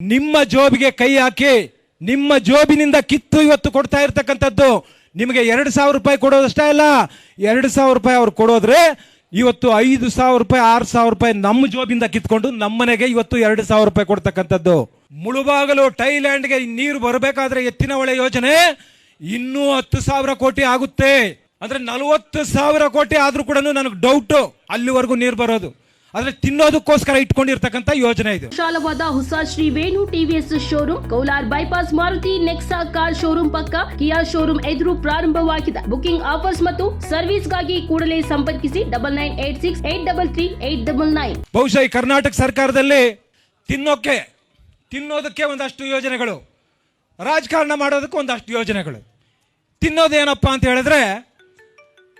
ನಿಮ್ಮ ಜೋಬಿಗೆ ಕೈ ಹಾಕಿ, ನಿಮ್ಮ ಜೋಬಿನಿಂದ ಕಿತ್ತು ಇವತ್ತು ಕೊಡ್ತಾ ಇರ್ತಕ್ಕಂಥದ್ದು ನಿಮಗೆ ಎರಡು ಸಾವಿರ ರೂಪಾಯಿ ಕೊಡೋದಷ್ಟೇ ಅಲ್ಲ, ಎರಡು ಸಾವಿರ ರೂಪಾಯಿ ಅವ್ರು ಕೊಡೋದ್ರೆ ಇವತ್ತು ಐದು ಸಾವಿರ ರೂಪಾಯಿ, ಆರು ಸಾವಿರ ರೂಪಾಯಿ ನಮ್ಮ ಜೋಬಿಂದ ಕಿತ್ಕೊಂಡು ನಮ್ಮನೆಗೆ ಇವತ್ತು ಎರಡು ಸಾವಿರ ರೂಪಾಯಿ ಕೊಡ್ತಕ್ಕಂಥದ್ದು. ಮುಳುಬಾಗಲು ಟೈಲ್ಯಾಂಡ್ಗೆ ನೀರು ಬರಬೇಕಾದ್ರೆ ಎತ್ತಿನ ಹೊಳೆ ಯೋಜನೆ ಇನ್ನೂ ಹತ್ತು ಸಾವಿರ ಕೋಟಿ ಆಗುತ್ತೆ. ಅಂದ್ರೆ ನಲವತ್ತು ಸಾವಿರ ಕೋಟಿ ಆದ್ರೂ ಕೂಡ ನನಗೆ ಡೌಟು ಅಲ್ಲಿವರೆಗೂ ನೀರು ಬರೋದು. ಆದ್ರೆ ತಿನ್ನೋದಕ್ಕೋಸ್ಕರ ಇಟ್ಕೊಂಡಿರ್ತಕ್ಕಂಥ ಯೋಜನೆ ಇದು. ವಿಶಾಲವಾದ ಹೊಸ Shri Venu TVS showroom ಕೌಲಾರ್ bypass Maruti Nexa car showroom ಪಕ್ಕ ಕಿಯಾ ಶೋರೂಮ್ ಎದುರು ಪ್ರಾರಂಭವಾಗಿದೆ. ಬುಕಿಂಗ್ ಆಫರ್ಸ್ ಮತ್ತು ಸರ್ವಿಸ್ಗಾಗಿ ಕೂಡಲೇ ಸಂಪರ್ಕಿಸಿ double nine eight six eight double three eight double nine ಬಹುಶಃ ಈ ಕರ್ನಾಟಕ ಸರ್ಕಾರದಲ್ಲಿ ತಿನ್ನೋಕೆ ತಿನ್ನೋದಕ್ಕೆ ಒಂದಷ್ಟು ಯೋಜನೆಗಳು ರಾಜಕಾರಣ ಮಾಡೋದಕ್ಕೆ ಒಂದಷ್ಟು ಯೋಜನೆಗಳು. ತಿನ್ನೋದೇನಪ್ಪ ಅಂತ ಹೇಳಿದ್ರೆ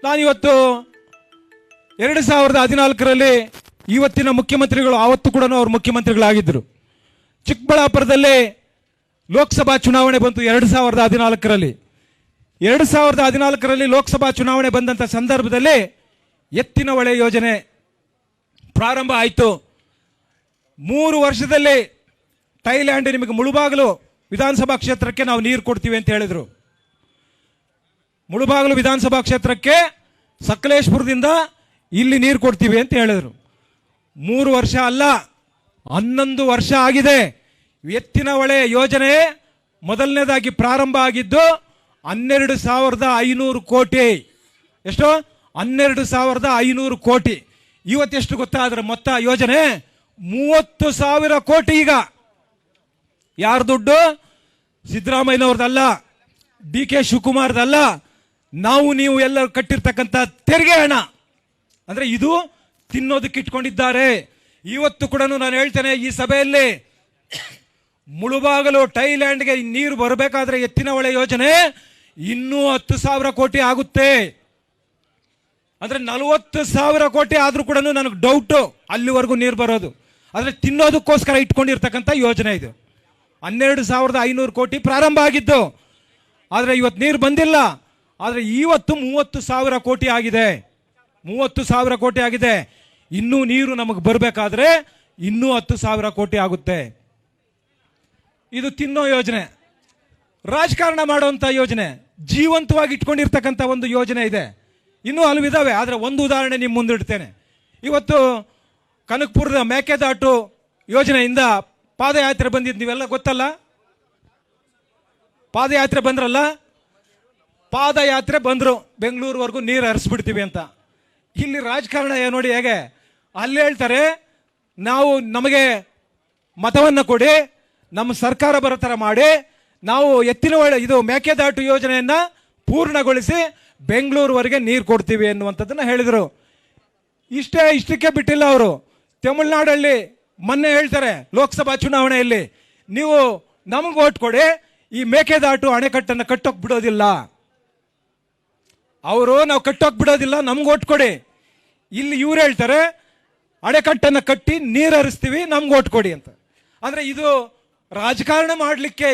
ನಾನಿವತ್ತು ಎರಡು ಸಾವಿರದ ಹದಿನಾಲ್ಕರಲ್ಲಿ ಇವತ್ತಿನ ಮುಖ್ಯಮಂತ್ರಿಗಳು ಆವತ್ತು ಕೂಡ ಅವರು ಮುಖ್ಯಮಂತ್ರಿಗಳಾಗಿದ್ದರು. ಚಿಕ್ಕಬಳ್ಳಾಪುರದಲ್ಲೇ ಲೋಕಸಭಾ ಚುನಾವಣೆ ಬಂತು ಎರಡು ಸಾವಿರದ ಹದಿನಾಲ್ಕರಲ್ಲಿ. ಎರಡು ಸಾವಿರದ ಹದಿನಾಲ್ಕರಲ್ಲಿ ಲೋಕಸಭಾ ಚುನಾವಣೆ ಬಂದಂಥ ಸಂದರ್ಭದಲ್ಲಿ ಎತ್ತಿನ ಹೊಳೆ ಯೋಜನೆ ಪ್ರಾರಂಭ ಆಯಿತು. ಮೂರು ವರ್ಷದಲ್ಲಿ ಥೈಲ್ಯಾಂಡ್ ನಿಮಗೆ ಮುಳುಬಾಗಲು ವಿಧಾನಸಭಾ ಕ್ಷೇತ್ರಕ್ಕೆ ನಾವು ನೀರು ಕೊಡ್ತೀವಿ ಅಂತ ಹೇಳಿದರು. ಮುಳುಬಾಗಲು ವಿಧಾನಸಭಾ ಕ್ಷೇತ್ರಕ್ಕೆ ಸಕಲೇಶ್ಪುರದಿಂದ ಇಲ್ಲಿ ನೀರು ಕೊಡ್ತೀವಿ ಅಂತ ಹೇಳಿದರು. ಮೂರು ವರ್ಷ ಅಲ್ಲ, ಹನ್ನೊಂದು ವರ್ಷ ಆಗಿದೆ. ಎತ್ತಿನ ಹೊಳೆ ಯೋಜನೆ ಮೊದಲನೇದಾಗಿ ಪ್ರಾರಂಭ ಆಗಿದ್ದು ಹನ್ನೆರಡು ಸಾವಿರದ ಐನೂರು ಕೋಟಿ. ಎಷ್ಟು? ಹನ್ನೆರಡು ಸಾವಿರದ ಐನೂರು ಕೋಟಿ. ಇವತ್ತೆಷ್ಟು ಅದರ ಮೊತ್ತ ಯೋಜನೆ ಮೂವತ್ತು ಸಾವಿರ ಕೋಟಿ ಈಗ. ಯಾರ ದುಡ್ಡು? ಸಿದ್ದರಾಮಯ್ಯನವ್ರದಲ್ಲ ಡಿ ಕೆ ಶಿವಕುಮಾರ್ದಲ್ಲ. ನಾವು ನೀವು ಎಲ್ಲರೂ ಕಟ್ಟಿರ್ತಕ್ಕಂಥ ತೆರಿಗೆ ಹಣ. ಅಂದರೆ ಇದು ತಿನ್ನೋದಕ್ಕೆ ಇಟ್ಕೊಂಡಿದ್ದಾರೆ. ಇವತ್ತು ಕೂಡ ನಾನು ಹೇಳ್ತೇನೆ, ಈ ಸಭೆಯಲ್ಲಿ ಮುಳುಬಾಗಲು ಥೈಲ್ಯಾಂಡ್ಗೆ ನೀರು ಬರಬೇಕಾದ್ರೆ ಎತ್ತಿನ ಹೊಳೆ ಯೋಜನೆ ಇನ್ನೂ ಹತ್ತು ಸಾವಿರ ಕೋಟಿ ಆಗುತ್ತೆ. ಅಂದ್ರೆ ನಲವತ್ತು ಸಾವಿರ ಕೋಟಿ ಆದ್ರೂ ಕೂಡ ನನಗೆ ಡೌಟು ಅಲ್ಲಿವರೆಗೂ ನೀರು ಬರೋದು. ಆದರೆ ತಿನ್ನೋದಕ್ಕೋಸ್ಕರ ಇಟ್ಕೊಂಡಿರ್ತಕ್ಕಂಥ ಯೋಜನೆ ಇದು. ಹನ್ನೆರಡು ಸಾವಿರದ ಐನೂರು ಕೋಟಿ ಪ್ರಾರಂಭ ಆಗಿದ್ದು, ಆದರೆ ಇವತ್ತು ನೀರು ಬಂದಿಲ್ಲ. ಆದರೆ ಇವತ್ತು ಮೂವತ್ತು ಸಾವಿರ ಕೋಟಿ ಆಗಿದೆ. ಮೂವತ್ತು ಸಾವಿರ ಕೋಟಿ ಆಗಿದೆ. ಇನ್ನೂ ನೀರು ನಮಗೆ ಬರಬೇಕಾದ್ರೆ ಇನ್ನೂ ಹತ್ತು ಸಾವಿರ ಕೋಟಿ ಆಗುತ್ತೆ. ಇದು ತಿನ್ನೋ ಯೋಜನೆ. ರಾಜಕಾರಣ ಮಾಡುವಂಥ ಯೋಜನೆ. ಜೀವಂತವಾಗಿ ಇಟ್ಕೊಂಡಿರ್ತಕ್ಕಂಥ ಒಂದು ಯೋಜನೆ ಇದೆ. ಇನ್ನೂ ಹಲವಿದಾವೆ ಆದರೆ ಒಂದು ಉದಾಹರಣೆ ನಿಮ್ಮ ಮುಂದಿಡ್ತೇನೆ ಇವತ್ತು ಕನಕಪುರದ ಮೇಕೆದಾಟು ಯೋಜನೆಯಿಂದ ಪಾದಯಾತ್ರೆ ಬಂದಿದ್ದು ನೀವೆಲ್ಲ ಗೊತ್ತಲ್ಲ? ಪಾದಯಾತ್ರೆ ಬಂದ್ರಲ್ಲ? ಪಾದಯಾತ್ರೆ ಬಂದರು. ಬೆಂಗಳೂರುವರೆಗೂ ನೀರು ಹರಿಸ್ಬಿಡ್ತೀವಿ ಅಂತ. ಇಲ್ಲಿ ರಾಜಕಾರಣ ನೋಡಿ ಹೇಗೆ? ಅಲ್ಲಿ ಹೇಳ್ತಾರೆ, ನಾವು ನಮಗೆ ಮತವನ್ನು ಕೊಡಿ, ನಮ್ಮ ಸರ್ಕಾರ ಬರೋ ಥರ ಮಾಡಿ, ನಾವು ಎತ್ತಿನ ಹೊಳೆ ಇದು ಮೇಕೆದಾಟು ಯೋಜನೆಯನ್ನ ಪೂರ್ಣಗೊಳಿಸಿ ಬೆಂಗಳೂರುವರೆಗೆ ನೀರು ಕೊಡ್ತೀವಿ ಎನ್ನುವಂಥದ್ದನ್ನು ಹೇಳಿದರು. ಇಷ್ಟೇ ಇಷ್ಟಕ್ಕೆ ಬಿಟ್ಟಿಲ್ಲ ಅವರು. ತಮಿಳ್ನಾಡಲ್ಲಿ ಮೊನ್ನೆ ಹೇಳ್ತಾರೆ ಲೋಕಸಭಾ ಚುನಾವಣೆಯಲ್ಲಿ, ನೀವು ನಮಗೆ ಓಟ್ ಕೊಡಿ, ಈ ಮೇಕೆದಾಟು ಅಣೆಕಟ್ಟನ್ನು ಕಟ್ಟೋಕ್ ಬಿಡೋದಿಲ್ಲ ಅವರು, ನಾವು ಕಟ್ಟೋಕ್ ಬಿಡೋದಿಲ್ಲ ನಮ್ಗೆ ಓಟ್ ಕೊಡಿ. ಇಲ್ಲಿ ಇವ್ರು ಹೇಳ್ತಾರೆ ಅಣೆಕಟ್ಟನ್ನು ಕಟ್ಟಿ ನೀರು ಹರಿಸ್ತೀವಿ ನಮ್ಗೆ ಓಟ್ ಕೊಡಿ ಅಂತ. ಅಂದರೆ ಇದು ರಾಜಕಾರಣ ಮಾಡಲಿಕ್ಕೆ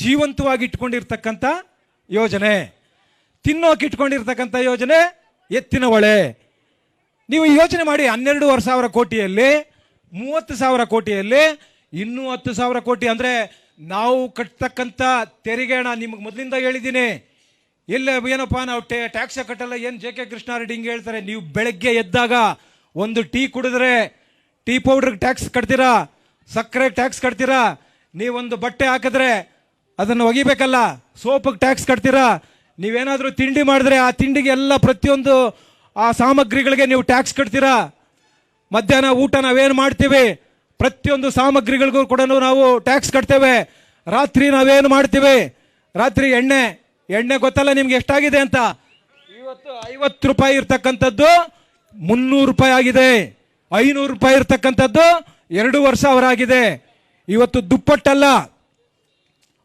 ಜೀವಂತವಾಗಿ ಇಟ್ಕೊಂಡಿರ್ತಕ್ಕಂಥ ಯೋಜನೆ. ತಿನ್ನೋಕೆ ಇಟ್ಕೊಂಡಿರ್ತಕ್ಕಂಥ ಯೋಜನೆ, ಎತ್ತಿನ ಹೊಳೆ. ನೀವು ಯೋಚನೆ ಮಾಡಿ ಹನ್ನೆರಡೂವರೆ ಸಾವಿರ ಕೋಟಿಯಲ್ಲಿ, ಮೂವತ್ತು ಸಾವಿರ ಕೋಟಿಯಲ್ಲಿ, ಇನ್ನೂ ಹತ್ತು ಸಾವಿರ ಕೋಟಿ ಅಂದರೆ ನಾವು ಕಟ್ತಕ್ಕಂಥ ತೆರಿಗೆ ಹಣ ನಿಮಗೆ ಮೊದಲಿಂದ ಹೇಳಿದ್ದೀನಿ. ಎಲ್ಲ ಏನಪ್ಪ, ನಾವು ಟ್ಯಾಕ್ಸ್ ಕಟ್ಟಲ್ಲ, ಏನು ಜೆ ಕೆ ಕೃಷ್ಣಾರೆಡ್ಡಿ ಹಿಂಗೆ ಹೇಳ್ತಾರೆ, ನೀವು ಬೆಳಗ್ಗೆ ಎದ್ದಾಗ ಒಂದು ಟೀ ಕುಡಿದ್ರೆ ಟೀ ಪೌಡ್ರಿಗೆ ಟ್ಯಾಕ್ಸ್ ಕಟ್ತೀರಾ? ಸಕ್ಕರೆ ಟ್ಯಾಕ್ಸ್ ಕಟ್ತೀರಾ? ನೀವೊಂದು ಬಟ್ಟೆ ಹಾಕಿದ್ರೆ ಅದನ್ನು ಒಗಿಬೇಕಲ್ಲ? ಸೋಪಿಗೆ ಟ್ಯಾಕ್ಸ್ ಕಟ್ತೀರಾ? ನೀವೇನಾದರೂ ತಿಂಡಿ ಮಾಡಿದ್ರೆ ಆ ತಿಂಡಿಗೆ ಎಲ್ಲ ಪ್ರತಿಯೊಂದು ಆ ಸಾಮಗ್ರಿಗಳಿಗೆ ನೀವು ಟ್ಯಾಕ್ಸ್ ಕಟ್ತೀರಾ? ಮಧ್ಯಾಹ್ನ ಊಟ ನಾವೇನು ಮಾಡ್ತೀವಿ? ಪ್ರತಿಯೊಂದು ಸಾಮಗ್ರಿಗಳಿಗೂ ಕೂಡ ನಾವು ಟ್ಯಾಕ್ಸ್ ಕಟ್ತೇವೆ. ರಾತ್ರಿ ನಾವೇನು ಮಾಡ್ತೀವಿ? ರಾತ್ರಿ ಎಣ್ಣೆ. ಎಣ್ಣೆ ಗೊತ್ತಲ್ಲ ನಿಮ್ಗೆ ಎಷ್ಟಾಗಿದೆ ಅಂತ? ಇವತ್ತು ಐವತ್ತು ರೂಪಾಯಿ ಇರ್ತಕ್ಕಂಥದ್ದು ಮುನ್ನೂರು ರೂಪಾಯಿ ಆಗಿದೆ. ಐನೂರು ರೂಪಾಯಿ ಇರತಕ್ಕಂಥದ್ದು ಎರಡು ವರ್ಷ ಅವರಾಗಿದೆ. ಇವತ್ತು ದುಪ್ಪಟ್ಟಲ್ಲ.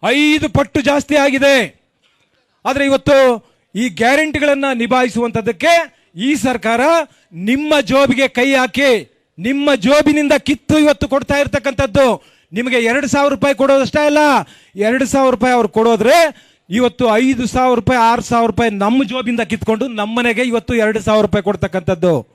ಐದು ಪಟ್ಟು ಜಾಸ್ತಿ ಆಗಿದೆ. ಆದರೆ ಇವತ್ತು ಈ ಗ್ಯಾರಂಟಿಗಳನ್ನು ನಿಭಾಯಿಸುವಂಥದ್ದಕ್ಕೆ ಈ ಸರ್ಕಾರ ನಿಮ್ಮ ಜೋಬಿಗೆ ಕೈ ಹಾಕಿ, ನಿಮ್ಮ ಜೋಬಿನಿಂದ ಕಿತ್ತು ಇವತ್ತು ಕೊಡ್ತಾ ಇರ್ತಕ್ಕಂಥದ್ದು. ನಿಮಗೆ ಎರಡು ಸಾವಿರ ರೂಪಾಯಿ ಕೊಡೋದಷ್ಟೇ ಅಲ್ಲ, ಎರಡು ಸಾವಿರ ರೂಪಾಯಿ ಅವ್ರು ಕೊಡೋದ್ರೆ ಇವತ್ತು ಐದು ಸಾವಿರ ರೂಪಾಯಿ, ಆರು ಸಾವಿರ ರೂಪಾಯಿ ನಮ್ಮ ಜೋಬಿಂದ ಕಿತ್ಕೊಂಡು ನಮ್ಮನೆಗೆ ಇವತ್ತು ಎರಡು ಸಾವಿರ ರೂಪಾಯಿ ಕೊಡ್ತಕ್ಕಂಥದ್ದು.